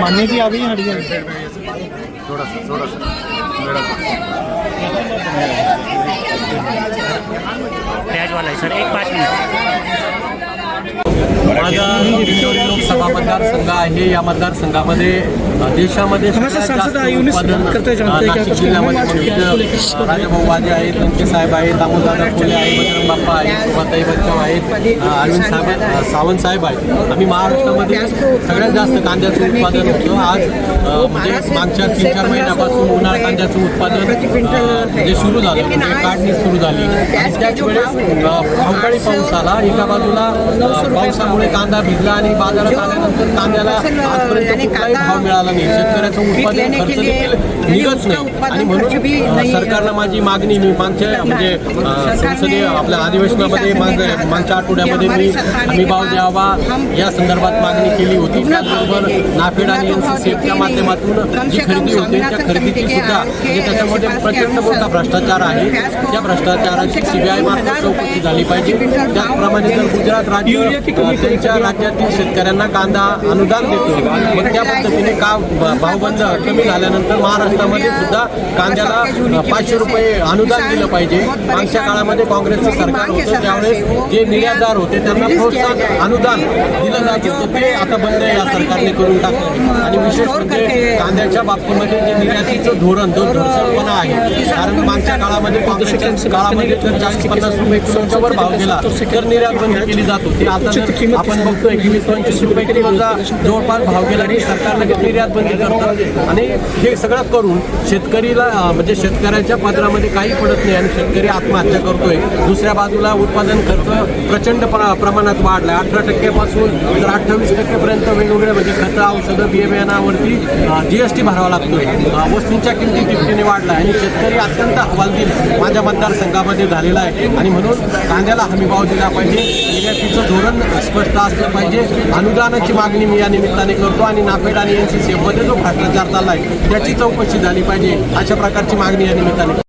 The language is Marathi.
मान्य की अभी हट गया थोड़ा सा थोड़ा सा थोड़ा सा प्याज वाला है सर एक पाच मिनिट। माझा दिंडोरी लोकसभा मतदारसंघ आहे. या मतदारसंघामध्ये देशामध्ये जिल्ह्यामध्ये म्हणजे राजाभाऊ वाजे आहेत लंके साहेब आहेत दामोदरदा फुले आहे आहेत सुभाताई बच्चाव आहेत अरविंद साहेब सावंत साहेब आहेत. आम्ही महाराष्ट्रामध्ये सगळ्यात जास्त कांद्याचं उत्पादन होतं. आज म्हणजे मागच्या तीन चार महिन्यापासून उन्हाळ कांद्याचं उत्पादन म्हणजे सुरू झालं म्हणजे काढणी सुरू झाली. त्याच वेळेस अवकाळी पाऊस आला. एका बाजूला पावसामुळे कांदा भिजला आणि बाजारात आल्यानंतर कांद्याला आजपर्यंत कुठलाही भाव मिळाला नाही. शेतकऱ्याचं उत्पादन खर्च देखील निघत नाही. आणि म्हणून सरकारला माझी मागणी मी मागच्या म्हणजे संसदीय आपल्या अधिवेशनामध्ये मागच्या आठवड्यामध्ये मी हमी भाव द्यावा या संदर्भात मागणी केली होती. त्याचबरोबर नाफेड आणि एन सी एफच्या माध्यमातून जी खरेदी होते त्या खरेदीची सुद्धा म्हणजे त्याच्यामध्ये प्रचंड मोठा भ्रष्टाचार आहे. त्या भ्रष्टाचाराची सीबीआय मार्फत चौकशी झाली पाहिजे. त्याचप्रमाणे जर गुजरात राज्य त्यांच्या राज्यातील शेतकऱ्यांना कांदा अनुदान देतो मग त्या पद्धतीने का भावबंद कमी झाल्यानंतर महाराष्ट्रामध्ये सुद्धा कांद्याला पाचशे रुपये अनुदान दिलं पाहिजे. मागच्या काळामध्ये काँग्रेसचं सरकार होतं त्यावेळेस जे निर्यातदार होते त्यांना प्रोत्साहन अनुदान दिलं जात होतं ते आता बंद या सरकारने करून टाकलं. आणि विशेष म्हणजे कांद्याच्या बाबतीमध्ये जे निर्यातीचं धोरण जो धोरणपणा आहे. कारण मागच्या काळामध्ये काँग्रेसच्या काळामध्ये जर चाळीस पन्नास रुपये किलोच्या वर भाव गेला तर निर्यात बंदी केली जात होती. आता आपण बघतोय की वीस पंचवीस रुपये किलोचा जवळपास भाव गेला की सरकार लगेच निर्यात बंदी करतात. आणि हे सगळं करून शेतकरीला म्हणजे शेतकऱ्याच्या पदरामध्ये काही पडत नाही आणि शेतकरी आत्महत्या करतोय. दुसऱ्या बाजूला उत्पादन खर्च प्रचंड प्र- प्रमाणात वाढला अठरा टक्क्यापासून तर अठ्ठावीस टक्केपर्यंत वेगवेगळे म्हणजे खतं औषधं बियाण्यावरती जी एस टी भरावा लागतोय. वस्तूंच्या किमती तिपटीने वाढला आणि शेतकरी अत्यंत हवालदिल माझ्या मतदारसंघामध्ये झालेला आहे आणि म्हणून कांद्याला हमी भाव दिला पाहिजे. निर्यातीचं धोरण स्पष्ट असलं पाहिजे. अनुदानाची मागणी मी या निमित्ताने करतो आणि नाफेड आणि एन सी सी एफमध्ये जो भ्रष्टाचार चालला आहे त्याची चौकशी झाली पाहिजे. अशा प्रकारची मागणी या निमित्ताने